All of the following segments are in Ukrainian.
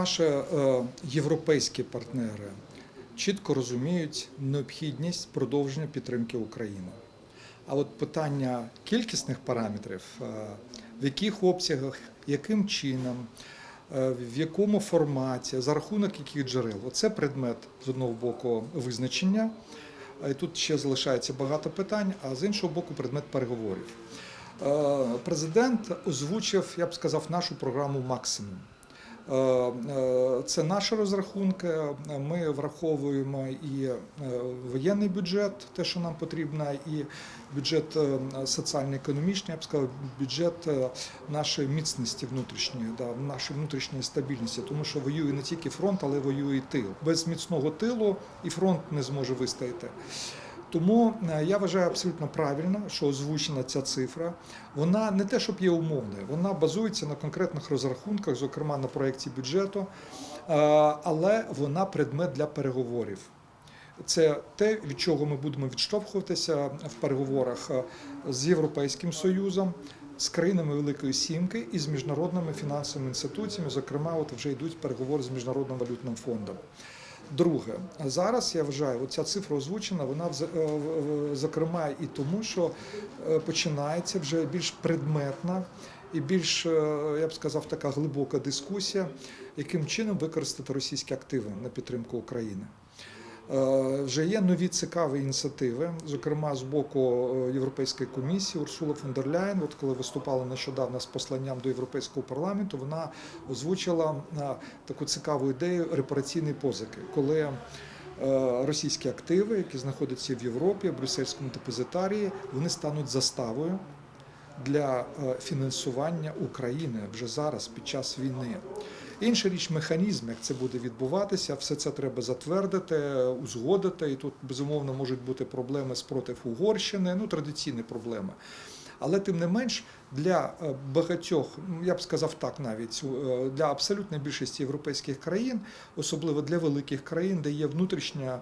наші е, європейські партнери чітко розуміють необхідність продовження підтримки України. А от питання кількісних параметрів, е, в яких обсягах, яким чином, е, в якому форматі, за рахунок яких джерел, це предмет з одного боку визначення. І тут ще залишається багато питань, а з іншого боку, предмет переговорів. Президент озвучив, я б сказав, нашу програму максимум. Е, е, Це наші розрахунки. Ми враховуємо і е, воєнний бюджет, те, що нам потрібно, і бюджет соціально-економічний, я б сказав, бюджет нашої міцності внутрішньої, да, нашої внутрішньої стабільності, тому що воює не тільки фронт, але воює і тил. Без міцного тилу і фронт не зможе вистояти. Тому е, я вважаю абсолютно правильно, що озвучена ця цифра. Вона не те, щоб є умовною, вона базується на конкретних розрахунках, зокрема на проєкті бюджету, е, але вона предмет для переговорів. Це те, від чого ми будемо відштовхуватися в переговорах е, з Європейським Союзом, з країнами Великої Сімки і з міжнародними фінансовими інституціями. Зокрема, от вже йдуть переговори з міжнародним валютним фондом. Друге, зараз я вважаю, оця цифра озвучена, вона е, зокрема і тому, що е, починається вже більш предметна і більш, е, я б сказав, така глибока дискусія, яким чином використати російські активи на підтримку України. Е, Вже є нові цікаві ініціативи, зокрема з боку е, Європейської комісії Урсула фон дер Ляєн, от коли виступала нещодавно з посланням до Європейського парламенту, вона озвучила е, таку цікаву ідею репараційної позики, коли російські активи, які знаходяться в Європі, в брюссельському депозитарії, вони стануть заставою для фінансування України вже зараз під час війни. Інша річ механізм, як це буде відбуватися, все це треба затвердити, узгодити. І тут безумовно можуть бути проблеми спротив Угорщини, ну традиційні проблеми. Але тим не менш для е, багатьох, м, я б сказав так, навіть е, для абсолютної більшості європейських країн, особливо для великих країн, де є внутрішня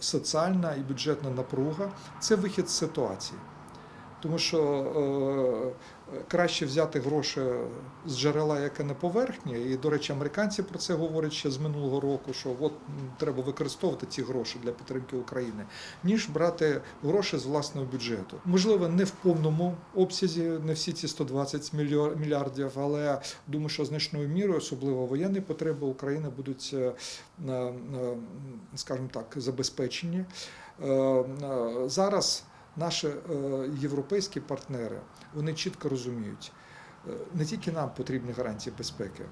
соціальна і бюджетна напруга, це вихід з ситуації. Тому що е, краще взяти гроші з джерела, яке на поверхні. І, до речі, американці про це говорять ще з минулого року, що от треба використовувати ці гроші для підтримки України, ніж брати гроші з власного бюджету. Можливо, не в повному обсязі, не всі ці 120 мільйо- мільярдів, але думаю, що значною мірою, особливо воєнні потреби України, будуть, е, е, скажімо так, забезпечені. Зараз наші е, європейські партнери вони чітко розуміють, е, не тільки нам потрібні гарантії безпеки,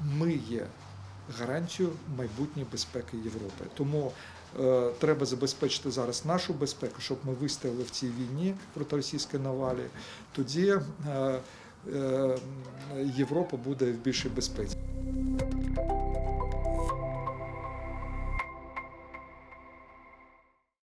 ми є гарантією майбутньої безпеки Європи. Тому е, треба забезпечити зараз нашу безпеку, щоб ми вистояли в цій війні проти російської навалі. Тоді Європа буде в більшій безпеці.